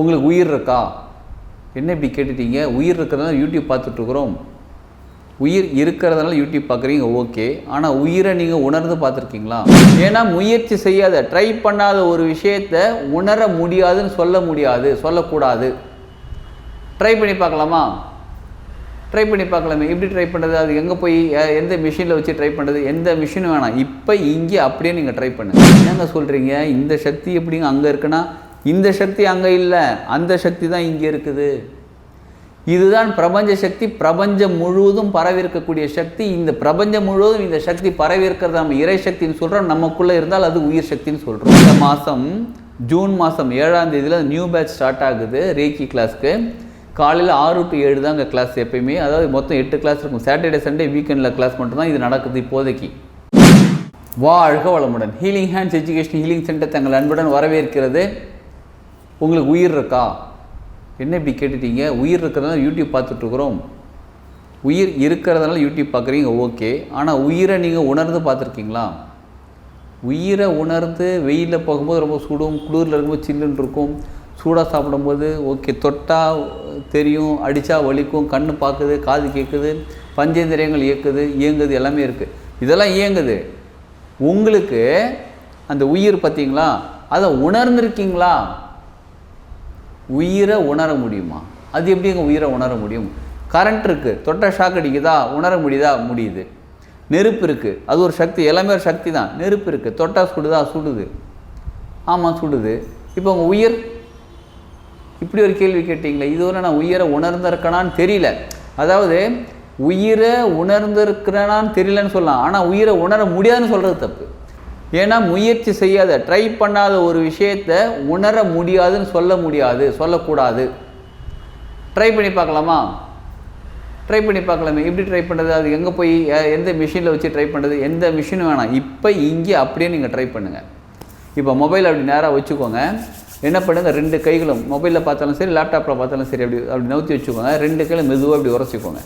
உங்களுக்கு உயிர் இருக்கா? என்ன இப்படி கேட்டுட்டீங்க? உயிர் இருக்கிறதுனால யூடியூப் பார்த்துட்ருக்குறோம் உயிர் இருக்கிறதுனால யூடியூப் பார்க்குறீங்க ஓகே. ஆனால் உயிரை நீங்கள் உணர்ந்து பார்த்துருக்கீங்களா? ஏன்னா முயற்சி செய்யாத ட்ரை பண்ணாத ஒரு விஷயத்த உணர முடியாதுன்னு சொல்ல முடியாது சொல்லக்கூடாது. ட்ரை பண்ணி பார்க்கலாமா? ட்ரை பண்ணி பார்க்கலாமே. எப்படி ட்ரை பண்ணுறது அது எங்கே போய் எந்த மிஷினில் வச்சு ட்ரை பண்ணுறது எந்த மிஷினும் வேணாம். இப்போ இங்கே அப்படியே நீங்கள் ட்ரை பண்ணுங்க. என்னங்க சொல்கிறீங்க இந்த சக்தி எப்படிங்க அங்கே இருக்குன்னா இந்த சக்தி அங்கே இல்லை அந்த சக்தி தான் இங்கே இருக்குது. இதுதான் பிரபஞ்ச சக்தி பிரபஞ்சம் முழுவதும் பரவிருக்கக்கூடிய சக்தி. இந்த பிரபஞ்சம் முழுவதும் இந்த சக்தி பரவிருக்கிறது நம்ம இறை சக்தின்னு சொல்கிறோம் நமக்குள்ளே இருந்தால் அது உயிர் சக்தின்னு சொல்கிறோம் இந்த மாதம் ஜூன் மாதம் ஏழாம் தேதியில் நியூ பேட்ச் ஸ்டார்ட் ஆகுது ரேக்கி கிளாஸ்க்கு. காலையில் ஆறு டு ஏழு தாங்க கிளாஸ் எப்பயுமே. அதாவது மொத்தம் எட்டு கிளாஸ் இருக்கும். சாட்டர்டே சண்டே வீக்கெண்டில் கிளாஸ் மட்டும்தான் இது நடக்குது இப்போதைக்கு. வாழ்க வளமுடன். Healing hands education healing centre தங்கள் அன்புடன் வரவேற்கிறது. உங்களுக்கு உயிர் இருக்கா? என்ன இப்படி கேட்டுட்டீங்க? உயிர் இருக்கிறதுனால யூடியூப் பார்த்துட்ருக்குறோம். உயிர் இருக்கிறதுனால யூடியூப் பார்க்குறீங்க ஓகே. ஆனால் உயிரை நீங்கள் உணர்ந்து பார்த்துருக்கீங்களா? உயிரை உணர்ந்து வெயிலில் போகும்போது ரொம்ப சுடும் குளிரில் இருக்கும்போது சில்லுன்னு இருக்கும். சூடாக சாப்பிடும்போது ஓகே தொட்டால் தெரியும் அடித்தா வலிக்கும் கண் பார்க்குது காது கேட்குது பஞ்சேந்திரியங்கள் இயக்குது இயங்குது எல்லாமே இருக்குது இதெல்லாம் இயங்குது. உங்களுக்கு அந்த உயிர் பார்த்தீங்களா? அதை உணர்ந்திருக்கீங்களா? உயிரை உணர முடியுமா? அது எப்படிங்க உயிரை உணர முடியும்? கரண்ட் இருக்குது தொட்ட ஷாக் அடிக்குதா? உணர முடியுதா? முடியுது. நெருப்பு இருக்குது அது ஒரு சக்தி எல்லாமே ஒரு சக்தி தான் நெருப்பு இருக்குது தொட்டா சுடுதா? சுடுது. ஆமாம் சுடுது. இப்போ உங்கள் உயிர்? இப்படி ஒரு கேள்வி கேட்டிங்களே இதுவரை நான் உயிரை உணர்ந்திருக்கனான்னு தெரியல. அதாவது உயிரை உணர்ந்திருக்கிறனான்னு தெரியலன்னு சொல்லலாம். ஆனால் உயிரை உணர முடியாதுன்னு சொல்கிறது தப்பு. ஏன்னா முயற்சி செய்யாத ட்ரை பண்ணாத ஒரு விஷயத்தை உணர முடியாதுன்னு சொல்ல முடியாது சொல்லக்கூடாது. ட்ரை பண்ணி பார்க்கலாமா? ட்ரை பண்ணி பார்க்கலாமே. எப்படி ட்ரை பண்ணுறது அது எங்கே போய் எந்த மிஷினில் வச்சு ட்ரை பண்ணுறது எந்த மிஷினும் வேணாம். இப்போ இங்கே அப்படியே நீங்கள் ட்ரை பண்ணுங்கள் இப்போ மொபைல் அப்படி நேராக வச்சுக்கோங்க. என்ன பண்ணுங்கள் ரெண்டு கைகளும் மொபைலில் பார்த்தாலும் சரி லேப்டாப்பில் பார்த்தாலும் சரி அப்படி அப்படி நவுத்தி வச்சுக்கோங்க. ரெண்டு கையிலும் மெதுவாக அப்படி உரசிக்கோங்க.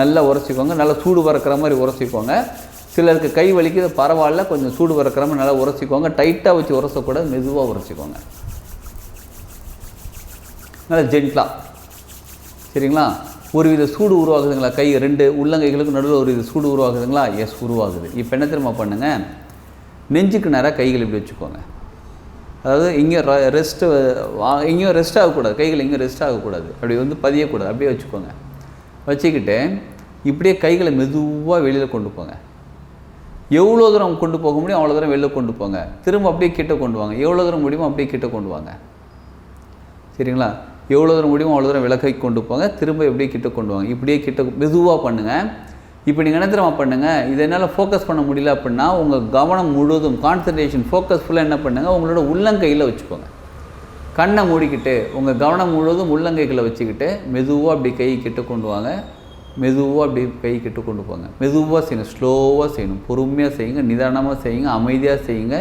நல்லா உரசிக்கோங்க. நல்லா சூடு பறக்கிற மாதிரி உரசிக்கோங்க. சிலருக்கு கை வலிக்குது பரவாயில்ல கொஞ்சம் சூடு பறக்கிற நல்லா உரைச்சிக்கோங்க டைட்டாக வச்சு உரசக்கூடாது மெதுவாக உரைச்சிக்கோங்க நல்லா ஜென்ட்லாக சரிங்களா? ஒரு வித சூடு உருவாகுதுங்களா? கை ரெண்டு உள்ளங்கைகளுக்கு நடுவில் ஒரு வித சூடு உருவாகுதுங்களா? எஸ் உருவாகுது. இப்போ என்ன தெரியுமா பண்ணுங்க? நெஞ்சுக்கு நேராக கைகள் இப்படி வச்சுக்கோங்க. அதாவது இங்கேயும் ரெஸ்ட்டு இங்கேயும் ரெஸ்ட் ஆகக்கூடாது. கைகள் இங்கேயும் ரெஸ்ட் ஆகக்கூடாது. அப்படி வந்து பதியக்கூடாது. அப்படியே வச்சுக்கோங்க. வச்சுக்கிட்டு இப்படியே கைகளை மெதுவாக வெளியில் கொண்டு போங்க. எவ்வளோ தூரம் கொண்டு போக முடியும் அவ்வளோ தூரம் வெளில கொண்டு போங்க. திரும்ப அப்படியே கிட்ட கொண்டு வாங்க. எவ்வளோ தூரம் முடியுமோ அப்படியே கிட்ட கொண்டு வாங்க. சரிங்களா? எவ்வளோ தூரம் முடியுமோ அவ்வளோ தூரம் விலகை கொண்டு போங்க. திரும்ப எப்படியே கிட்ட கொண்டு வாங்க. இப்படியே கிட்ட மெதுவாக பண்ணுங்கள் இப்போ நீங்கள் என்ன தெரியுமா பண்ணுங்கள் இதை என்னால் ஃபோக்கஸ் பண்ண முடியல அப்படின்னா உங்கள் கவனம் முழுவதும் கான்சன்ட்ரேஷன் ஃபோக்கஸ் ஃபுல்லாக என்ன பண்ணுங்கள் உங்களோட உள்ளங்கையில் வச்சுக்கோங்க. கண்ணை மூடிக்கிட்டு உங்கள் கவனம் முழுவதும் உள்ளங்கைகளை வச்சுக்கிட்டு மெதுவாக அப்படி கை கிட்ட கொண்டு வாங்க. மெதுவாக அப்படி கை கிட்ட கொண்டு போங்க. மெதுவாக செய்யணும். ஸ்லோவாக செய்யணும். பொறுமையாக செய்யுங்க. நிதானமாக செய்யுங்க. அமைதியாக செய்யுங்க.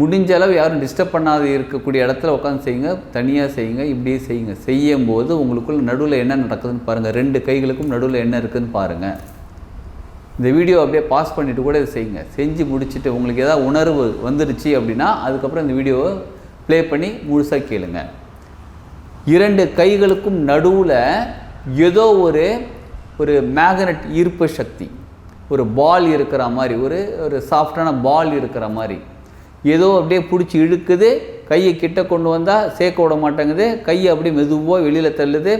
முடிஞ்ச அளவு யாரும் டிஸ்டர்ப் பண்ணாத இருக்கக்கூடிய இடத்துல உட்காந்து செய்யுங்க. தனியாக செய்யுங்க. இப்படியே செய்யுங்க. செய்யும் போது உங்களுக்குள்ள நடுவில் என்ன நடக்குதுன்னு பாருங்கள் ரெண்டு கைகளுக்கும் நடுவில் என்ன இருக்குதுன்னு பாருங்கள் இந்த வீடியோ அப்படியே பாஸ் பண்ணிவிட்டு கூட இதை செய்யுங்க. செஞ்சு முடிச்சுட்டு உங்களுக்கு எதாவது உணர்வு வந்துருச்சு அப்படின்னா அதுக்கப்புறம் இந்த வீடியோவை ப்ளே பண்ணி முழுசாக கேளுங்க. இரண்டு கைகளுக்கும் நடுவில் ஏதோ ஒரு ஒரு மேக்னெட் ஈர்ப்பு சக்தி. ஒரு பால் இருக்கிற மாதிரி ஒரு ஒரு சாஃப்டான பால் இருக்கிற மாதிரி. ஏதோ அப்படியே பிடிச்சி இழுக்குது கையை கிட்ட கொண்டு வந்தால் சேர்க்க விட மாட்டேங்குது கையை அப்படியே மெதுவாக வெளியில் தள்ளுது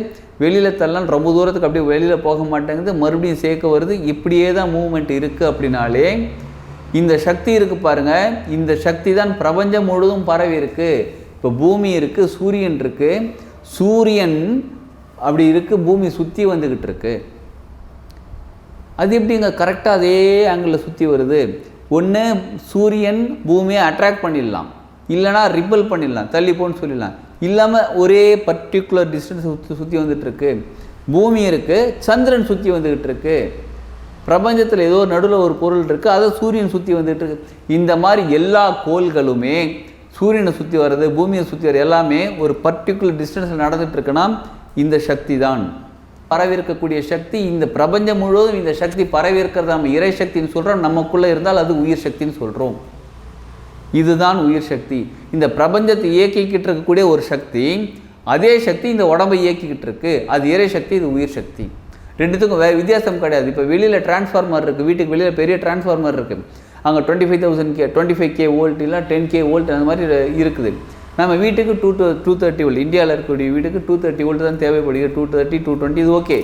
வெளியில் தள்ளலாம் ரொம்ப தூரத்துக்கு அப்படியே வெளியில் போக மாட்டேங்குது மறுபடியும் சேர்க்க வருது இப்படியே தான் மூவ்மெண்ட் இருக்குது அப்படின்னாலே இந்த சக்தி இருக்குது பாருங்கள் இந்த சக்தி தான் பிரபஞ்சம் முழுவதும் பரவி இருக்கு. இப்போ பூமி இருக்குது சூரியன் இருக்குது சூரியன் அப்படி இருக்குது பூமி சுற்றி வந்துக்கிட்டு இருக்குது அது எப்படிங்க? கரெக்டாக அதே ஆங்கிளில் சுற்றி வருது. ஒன்று சூரியன் பூமியை அட்ராக்ட் பண்ணிடலாம். இல்லைனா ரிப்பல் பண்ணிடலாம் தள்ளி போன்னு சொல்லிடலாம். இல்லாமல் ஒரே பர்டிகுலர் டிஸ்டன்ஸ் சுற்றி சுற்றி வந்துட்டுருக்கு. பூமி இருக்குது சந்திரன் சுற்றி வந்துக்கிட்டு இருக்கு பிரபஞ்சத்தில் ஏதோ நடுவில் ஒரு பொருள் இருக்குது அதை சூரியன் சுற்றி வந்துட்டு இருக்கு இந்த மாதிரி எல்லா கோள்களுமே சூரியனை சுற்றி வர்றது பூமியை சுற்றி வர்றது எல்லாமே ஒரு பர்டிகுலர் டிஸ்டன்ஸில் நடந்துகிட்ருக்குன்னா இந்த சக்தி தான். பரவிருக்கக்கூடிய சக்தி இந்த பிரபஞ்சம் முழுவதும் இந்த சக்தி பரவிருக்கிறது நம்ம இறை சக்தின்னு சொல்கிறோம் நமக்குள்ளே இருந்தால் அது உயிர் சக்தின்னு சொல்கிறோம் இதுதான் உயிர் சக்தி. இந்த பிரபஞ்சத்தை இயக்கிக்கிட்டு இருக்கக்கூடிய ஒரு சக்தி அதே சக்தி இந்த உடம்பை இயக்கிக்கிட்டு இருக்கு. அது இறை சக்தி இது உயிர் சக்தி. ரெண்டுத்துக்கும் வேறு வித்தியாசம் கிடையாது. இப்போ வெளியில் டிரான்ஸ்ஃபார்மர் இருக்குது வீட்டுக்கு வெளியில் பெரிய டிரான்ஸ்ஃபார்மர் இருக்குது அங்கே twenty five thousand K twenty five K volt இல்லை டென் கே வோல்ட் அந்த மாதிரி இருக்குது. நம்ம வீட்டுக்கு two two two thirty volt இந்தியாவில் இருக்கக்கூடிய வீட்டுக்கு டூ தேர்ட்டி வோல்ட் தான் தேவைப்படுகிறது. டூ தேர்ட்டி டூ டுவெண்ட்டி இது ஓகே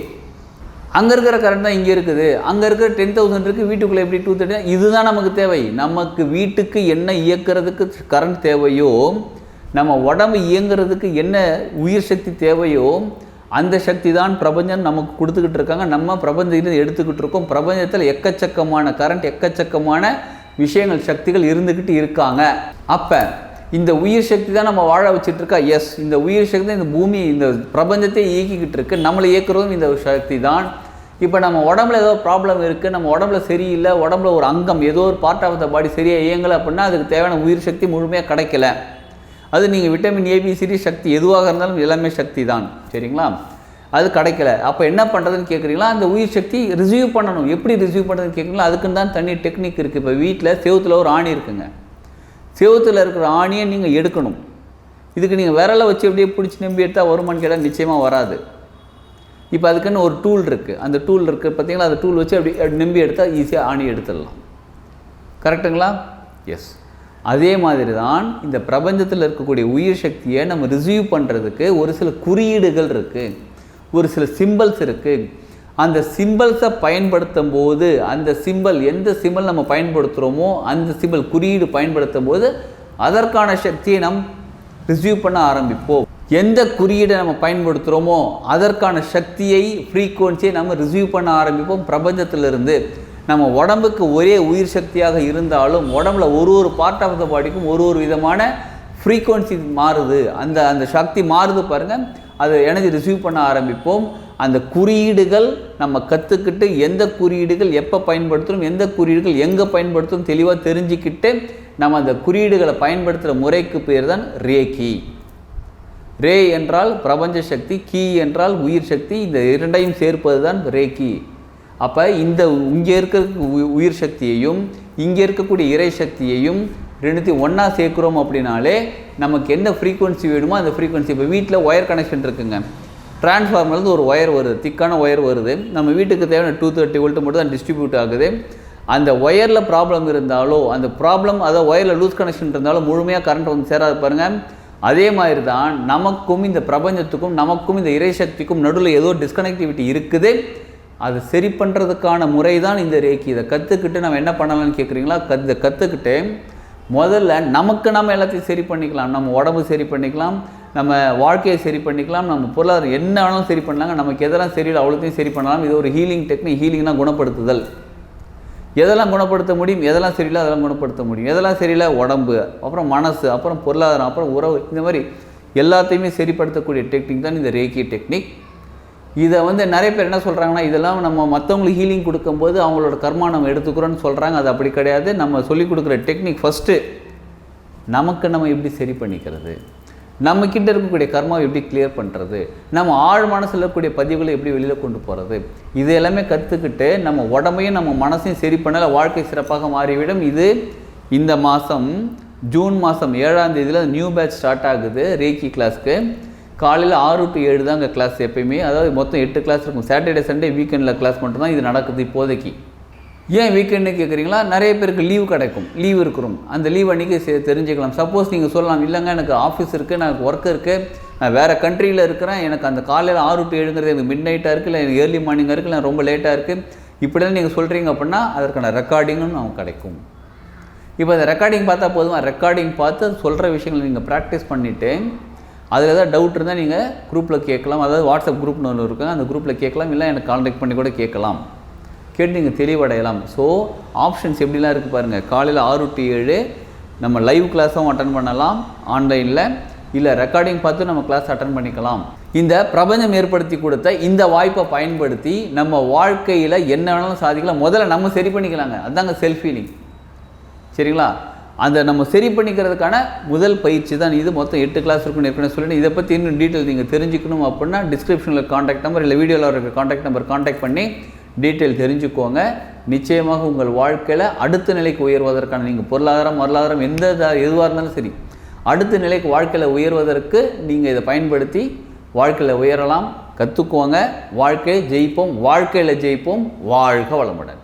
அங்கே இருக்கிற கரண்ட் தான் இங்கே இருக்குது. அங்கே இருக்கிற டென் தௌசண்ட் இருக்குது வீட்டுக்குள்ளே எப்படி டூ தேர்ட்டி இதுதான் நமக்கு தேவை. நமக்கு வீட்டுக்கு என்ன இயக்கிறதுக்கு கரண்ட் தேவையோ நம்ம உடம்பு இயங்குறதுக்கு என்ன உயிர் சக்தி தேவையோ அந்த சக்தி தான் பிரபஞ்சம் நமக்கு கொடுத்துக்கிட்டு இருக்காங்க. நம்ம பிரபஞ்சத்தில் எடுத்துக்கிட்டு இருக்கோம். பிரபஞ்சத்தில் எக்கச்சக்கமான கரண்ட் எக்கச்சக்கமான விஷயங்கள் சக்திகள் இருந்துக்கிட்டு இருக்காங்க. அப்போ இந்த உயிர் சக்தி தான் நம்ம வாழ வச்சுட்டு இருக்கா எஸ் இந்த உயிர் சக்தி இந்த பூமி இந்த பிரபஞ்சத்தை இயக்கிக்கிட்டு இருக்கு நம்மளை இயக்குறதும் இந்த சக்தி தான். இப்போ நம்ம உடம்புல ஏதோ ப்ராப்ளம் இருக்குது நம்ம உடம்புல சரியில்லை. உடம்புல ஒரு அங்கம் ஏதோ ஒரு பார்ட் ஆஃப் த பாடி சரியாக இயங்கலை அப்படின்னா அதுக்கு தேவையான உயிர் சக்தி முழுமையாக கிடைக்கல. அது நீங்கள் விட்டமின் ஏபிசிடி சக்தி எதுவாக இருந்தாலும் எல்லாமே சக்தி தான். சரிங்களா? அது கிடைக்கல. அப்போ என்ன பண்ணுறதுன்னு கேட்குறீங்களா அந்த உயிர் சக்தி ரிசீவ் பண்ணணும். எப்படி ரிசீவ் பண்ணுறதுன்னு கேட்குறீங்களா அதுக்குன்னு தான் தனி டெக்னிக் இருக்குது இப்போ வீட்டில் செவத்தில் ஒரு ஆணி இருக்குங்க. செவத்தில் இருக்கிற ஆணியை நீங்கள் எடுக்கணும். இதுக்கு நீங்கள் விரலை வச்சு அப்படியே பிடிச்சி நம்பி எடுத்தால் வருமானு கேட்டால் நிச்சயமாக வராது. இப்போ அதுக்குன்னு ஒரு டூல் இருக்குது அந்த டூல் இருக்குது பார்த்தீங்களா அந்த டூல் வச்சு அப்படி நம்பி எடுத்தால் ஈஸியாக ஆணி எடுத்துடலாம். கரெக்டுங்களா எஸ் அதே மாதிரி தான் இந்த பிரபஞ்சத்தில் இருக்கக்கூடிய உயிர் சக்தியை நம்ம ரிசீவ் பண்ணுறதுக்கு ஒரு சில குறியீடுகள் இருக்குது ஒரு சில சிம்பிள்ஸ் இருக்குது அந்த சிம்பிள்ஸை பயன்படுத்தும் போது அந்த சிம்பிள் எந்த சிம்பிள் நம்ம பயன்படுத்துகிறோமோ அந்த சிம்பிள் குறியீடு பயன்படுத்தும் போது அதற்கான சக்தியை நம் ரிசீவ் பண்ண ஆரம்பிப்போம். எந்த குறியீடை நம்ம பயன்படுத்துகிறோமோ அதற்கான சக்தியை ஃப்ரீக்குவன்சியை நம்ம ரிசீவ் பண்ண ஆரம்பிப்போம். பிரபஞ்சத்திலிருந்து நம்ம உடம்புக்கு ஒரே உயிர் சக்தியாக இருந்தாலும் உடம்புல ஒரு ஒரு பார்ட் ஆஃப் த பாடிக்கும் ஒரு ஒரு விதமான ஃப்ரீக்குவன்சி மாறுது. அந்த அந்த சக்தி மாறுது பாருங்கள் அதை எனர்ஜி ரிசீவ் பண்ண ஆரம்பிப்போம். அந்த குறியீடுகள் நம்ம கற்றுக்கிட்டு எந்த குறியீடுகள் எப்போ பயன்படுத்தணும் எந்த குறியீடுகள் எங்கே பயன்படுத்தணும் தெளிவாக தெரிஞ்சுக்கிட்டு நம்ம அந்த குறியீடுகளை பயன்படுத்துகிற முறைக்கு பேர் தான் ரேக்கி ரே என்றால் பிரபஞ்ச சக்தி கீ என்றால் உயிர் சக்தி இந்த இரண்டையும் சேர்ப்பது தான் ரேக்கி அப்போ இந்த இங்கே இருக்கிற உயிர் சக்தியையும் இங்கே இருக்கக்கூடிய இறை சக்தியையும் ரெண்டுத்தையும் ஒன்றா சேர்க்குறோம் அப்படின்னாலே நமக்கு என்ன ஃப்ரீக்குவன்சி வேணுமோ அந்த ஃப்ரீக்குவன்சி இப்போ வீட்டில் ஒயர் கனெக்ஷன் இருக்குங்க. டிரான்ஸ்ஃபார்மர்லேருந்து ஒரு ஒயர் வருது திக்கான ஒயர் வருது. நம்ம வீட்டுக்கு தேவையான டூ தேர்ட்டி வோல்ட்டு மட்டும் தான் டிஸ்ட்ரிபியூட் ஆகுது. அந்த ஒயரில் ப்ராப்ளம் இருந்தாலோ அந்த ப்ராப்ளம் அதாவது ஒயரில் லூஸ் கனெக்ஷன் இருந்தாலும் முழுமையாக கரண்ட் வந்து சேராது பாருங்கள் அதே மாதிரி தான் நமக்கும் இந்த பிரபஞ்சத்துக்கும் நமக்கும் இந்த இறைசக்திக்கும் நடுவில் ஏதோ டிஸ்கனெக்டிவிட்டி இருக்குது. அது சரி பண்ணுறதுக்கான முறை தான் இந்த ரேக்கி இதை கற்றுக்கிட்டு நம்ம என்ன பண்ணலாம்னு கேட்குறீங்களா கத் இதை கற்றுக்கிட்டு முதல்ல நமக்கு நம்ம எல்லாத்தையும் சரி பண்ணிக்கலாம். நம்ம உடம்பு சரி பண்ணிக்கலாம். நம்ம வாழ்க்கையை சரி பண்ணிக்கலாம். நம்ம பொருளாதாரம் என்ன வேணாலும் சரி பண்ணலாங்க. நமக்கு எதெல்லாம் சரியில்லை அவ்வளோத்தையும் சரி பண்ணலாம். இது ஒரு ஹீலிங் டெக்னிக் ஹீலிங்னா குணப்படுத்துதல். எதெல்லாம் குணப்படுத்த முடியும்? எதெல்லாம் சரியில்லை அதெல்லாம் குணப்படுத்த முடியும். எதெல்லாம் சரியில்லை? உடம்பு அப்புறம் மனசு அப்புறம் பொருளாதாரம் அப்புறம் உறவு. இந்த மாதிரி எல்லாத்தையுமே சரிப்படுத்தக்கூடிய டெக்னிக் தான் இந்த ரேக்கி டெக்னிக் இதை வந்து நிறைய பேர் என்ன சொல்கிறாங்கன்னா இதெல்லாம் நம்ம மற்றவங்களுக்கு ஹீலிங் கொடுக்கும்போது அவங்களோட கர்மா நம்ம எடுத்துக்கிறோன்னு சொல்கிறாங்க அது அப்படி கிடையாது. நம்ம சொல்லிக் கொடுக்குற டெக்னிக் ஃபஸ்ட்டு நமக்கு நம்ம எப்படி சரி பண்ணிக்கிறது? நம்ம கிட்ட இருக்கக்கூடிய கர்மாவை எப்படி கிளியர் பண்ணுறது நம்ம ஆழ் மனசில் இருக்கக்கூடிய பதிவுகளை எப்படி வெளியில் கொண்டு போகிறது இது எல்லாமே கற்றுக்கிட்டு நம்ம உடம்பையும் நம்ம மனசையும் சரி பண்ணலை வாழ்க்கை சிறப்பாக மாறிவிடும். இது இந்த மாதம் ஜூன் மாதம் ஏழாம் தேதியில் நியூ பேட்ச் ஸ்டார்ட் ஆகுது. ரேக்கி கிளாஸ்க்கு காலையில் ஆறு டு ஏழு தான் அங்கே கிளாஸ் எப்பயுமே. அதாவது மொத்தம் எட்டு கிளாஸ் இருக்கும். சாட்டர்டே சண்டே வீக்கெண்டில் கிளாஸ் மட்டும்தான் இது நடக்குது இப்போதைக்கு. ஏன் வீக்கெண்டு கேட்குறீங்களா நிறைய பேருக்கு லீவு கிடைக்கும். லீவ் இருக்கிறோம் அந்த லீவ் அன்றைக்கி தெரிஞ்சுக்கலாம். சப்போஸ் நீங்கள் சொல்லலாம் இல்லைங்க எனக்கு ஆஃபீஸ் இருக்குது எனக்கு ஒர்க் இருக்குது நான் வேறு கண்ட்ரியில் இருக்கிறேன். எனக்கு அந்த காலையில் ஆறு டு ஏழுங்கிறது எனக்கு மிட் நைட்டாக இருக்குது இல்லை எனக்கு ஏர்லி மார்னிங்காக இருக்குது இல்லை ரொம்ப லேட்டாக இருக்குது இப்படிலாம் நீங்கள் சொல்கிறீங்க அப்படின்னா அதற்கான ரெக்கார்டிங்கும் நமக்கு கிடைக்கும். இப்போ அந்த ரெக்கார்டிங் பார்த்தா போதுமா? ரெக்கார்டிங் பார்த்து சொல்கிற விஷயங்களை நீங்கள் ப்ராக்டிஸ் பண்ணிவிட்டு அதில் ஏதாவது டவுட் இருந்தால் நீங்கள் குரூப்பில் கேட்கலாம். அதாவது வாட்ஸ்அப் குரூப்னு ஒன்று இருக்குது அந்த குரூப்பில் கேட்கலாம். இல்லை எனக்கு கான்டாக்ட் பண்ணி கூட கேட்கலாம். கேட்டு நீங்கள் தெளிவடையலாம். ஸோ ஆப்ஷன்ஸ் எப்படிலாம் இருக்குது பாருங்கள் காலையில் ஆறு டு ஏழு நம்ம லைவ் கிளாஸும் அட்டன் பண்ணலாம். ஆன்லைனில் இல்லை ரெக்கார்டிங் பார்த்து நம்ம கிளாஸ் அட்டன் பண்ணிக்கலாம். இந்த பிரபஞ்சம் ஏற்படுத்தி கொடுத்த இந்த வாய்ப்பை பயன்படுத்தி நம்ம வாழ்க்கையில் என்ன வேணாலும் சாதிக்கலாம். முதல்ல நம்ம சரி பண்ணிக்கலாங்க. அதாங்க செல்ஃப் ஃபீலிங் சரிங்களா? அந்த நம்ம சரி பண்ணிக்கிறதுக்கான முதல் பயிற்சி தான். இது மொத்தம் எட்டு கிளாஸ் இருக்குன்னு ஏற்கனவே சொல்லிட்டு இதை பற்றி இன்னும் டீட்டெயில் நீங்கள் தெரிஞ்சுக்கணும் அப்படின்னா டிஸ்கிரிப்ஷனில் காண்டாக்ட் நம்பர் இல்லை வீடியோவில் இருக்கிற காண்டாக்ட் நம்பர் காண்டாக்ட் பண்ணி டீட்டெயில் தெரிஞ்சுக்கோங்க. நிச்சயமாக உங்கள் வாழ்க்கையில் அடுத்த நிலைக்கு உயர்வதற்கான நீங்கள் பொருளாதாரம் வரலாதாரம் எந்த எதுவாக இருந்தாலும் சரி அடுத்த நிலைக்கு வாழ்க்கையில் உயர்வதற்கு நீங்கள் இதை பயன்படுத்தி வாழ்க்கையில் உயரலாம் கற்றுக்குவாங்க வாழ்க்கையை ஜெயிப்போம் வாழ்க்கையில் ஜெயிப்போம். வாழ்க வளமுடன்.